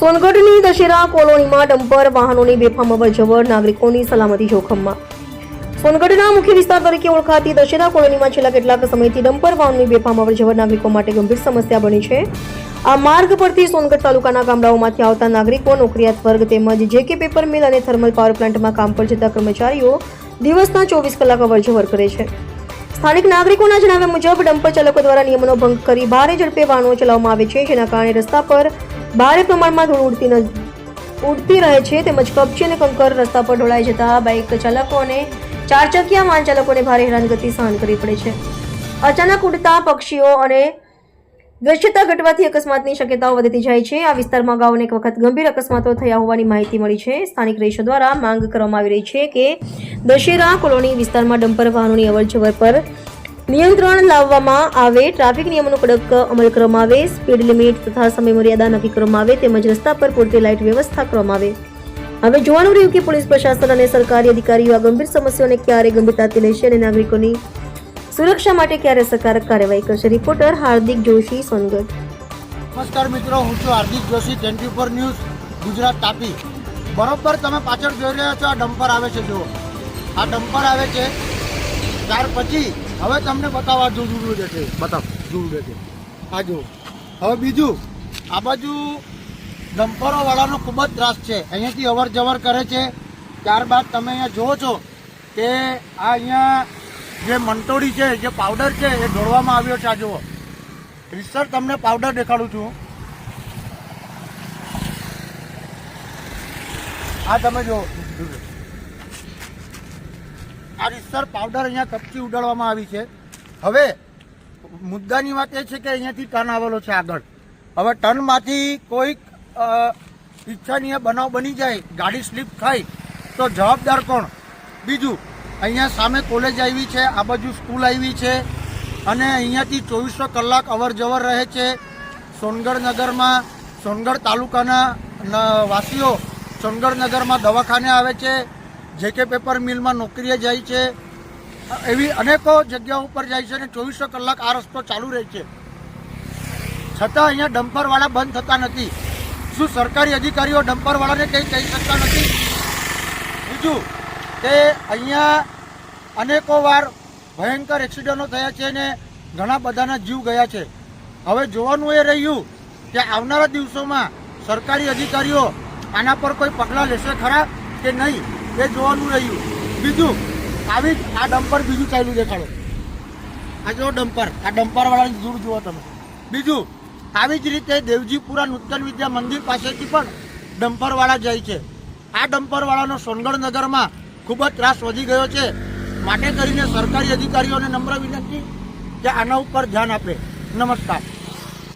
સોનગઢની દશેરા કોલોનીમાં ડમ્પર વાહનોની બેફામ અવરજવર નાગરિકોની સલામતી જોખમમાં. સોનગઢના મુખ્ય વિસ્તાર તરીકે ઓળખાતી દશેરા કોલોનીમાં છેલ્લા કેટલાક સમયથી ડમ્પર વાહનની બેફામ અવરજવર નાગરિકો માટે ગંભીર સમસ્યા બની છે. આ માર્ગ પરથી સોનગઢ તાલુકાના ગામડાઓમાંથી આવતા નાગરિકો, નોકરિયાત વર્ગ તેમજ જે કે પેપર મિલ અને થર્મલ પાવર પ્લાન્ટમાં કામ પર જતા કર્મચારીઓ દિવસના ચોવીસ કલાક અવરજવર કરે છે. સ્થાનિક નાગરિકોના જણાવ્યા મુજબ, ડમ્પર ચાલકો દ્વારા નિયમોનો ભંગ કરી ભારે ઝડપે વાહનો ચલાવવામાં આવે છે, જેના કારણે રસ્તા પર ભારે પ્રમાણમાં ધૂળ ઉડતી ન- ઉડતી રહે છે, તેમજ કપચી અને કંકર રસ્તા પર ઢોળાઈ જતા બાઇક ચાલકો અને ચાર વાહન ચાલકોને ભારે હેરાનગતિ સહન કરવી પડે છે. અચાનક ઉડતા પક્ષીઓ અને દ્રશ્યતા ઘટવાથી અકસ્માતની શક્યતાઓ વધતી જાય છે. આ વિસ્તારમાં અગાઉ એક વખત ગંભીર અકસ્માતો થયા હોવાની માહિતી મળી છે. સ્થાનિક રહીશો દ્વારા માંગ કરવામાં આવી રહી છે કે દશેરા કોલોની વિસ્તારમાં ડમ્પર વાહનોની અવરજવર પર નિયંત્રણ લાવવામાં આવે, ટ્રાફિક નિયમોનો કડક અમલ કરવામાં આવે, સ્પીડ લિમિટ તથા સમય મર્યાદા નક્કી કરવામાં આવે તેમજ રસ્તા પર પૂરતી લાઇટ વ્યવસ્થા કરવામાં આવે. હવે જોવાનું રહ્યું કે પોલીસ પ્રશાસન અને સરકારી અધિકારીઓ આ ગંભીર સમસ્યાઓને ક્યારે ગંભીરતાથી લેશે અને નાગરિકોની સુરક્ષા માટે ક્યારે સકારક કાર્યવાહી કરશે? રિપોર્ટર હાર્દિક જોશી, સોનગઢ. નમસ્કાર મિત્રો, હું છું Hardik Joshi, twenty four news, Gujarat, Tapi. બરોબર, તમે પાછળ જોઈ રહ્યા છો, આ ડમ્પર આવે છે, જુઓ. આ ડમ્પર આવે છે, ત્યાર પછી હવે તમને બતાવવા જો જોડું છે બતાવ. જોડું છે આ જો હવે બીજું આ બાજુ ડમ્પરો વાળાનો ખૂબ જ ત્રાસ છે. અહીંયાથી અવર જવર કરે છે. ત્યારબાદ તમે અહીંયા જુઓ છો કે આ અહીંયા જે મંટોડી છે જે પાવડર છે એ ઢોળવામાં આવ્યો છે. આ જુઓ. રિસર્ચ તમને પાવડર દેખાડું છું. આ તમે જો આ રિસર્ચ પાવડર અહીંયા કપચી ઉડાડવામાં આવી છે. હવે મુદ્દાની વાત એ છે કે અહીંયાથી ટર્ન આવેલો છે આગળ. હવે ટર્નમાંથી કોઈક ઈચ્છનીય બનાવ બની જાય, ગાડી સ્લીપ થાય, તો જવાબદાર કોણ? બીજું, અહીંયા સામે કોલેજ આવી છે, આ બાજુ સ્કૂલ આવી છે, અને અહીંયાથી ચોવીસો કલાક અવર જવર રહે છે. સોનગઢ નગરમાં સોનગઢ તાલુકાના વાસીઓ સોનગઢ નગરમાં દવાખાને આવે છે જે કે પેપર મિલમાં નોકરીએ જાય છે. એવી અનેકો જગ્યાઓ ઉપર જાય છે અને ચોવીસો કલાક આ રસ્તો ચાલુ રહે છે. છતાં અહીંયા ડમ્પરવાળા બંધ થતા નથી. શું સરકારી અધિકારીઓ ડમ્પરવાળાને કંઈ કહી શકતા નથી? બીજું કે અહીંયા અનેકો વાર ભયંકર એક્સિડન્ટો થયા છે અને ઘણા બધાના જીવ ગયા છે. હવે જોવાનું એ રહ્યું કે આવનારા દિવસોમાં સરકારી અધિકારીઓ આના પર કોઈ પગલાં લેશે ખરા કે નહીં? એ જોવાનું રહ્યું. બીજું, આવી આ ડમ્પર બીજું ચાલ્યું દેખાડો. આ જો ડમ્પર, આ ડમ્પરવાળાની દૂર જુઓ તમે. બીજું, આવી જ રીતે દેવજીપુરા નૂતન વિદ્યા મંદિર પાસેથી પણ ડમ્પરવાળા જાય છે. આ ડમ્પરવાળાનો સોનગઢ નગરમાં ખૂબ જ ત્રાસ વધી ગયો છે. માટે કરીને સરકારી અધિકારીઓને નમ્ર વિનંતી કે આના ઉપર ધ્યાન આપે. નમસ્કાર.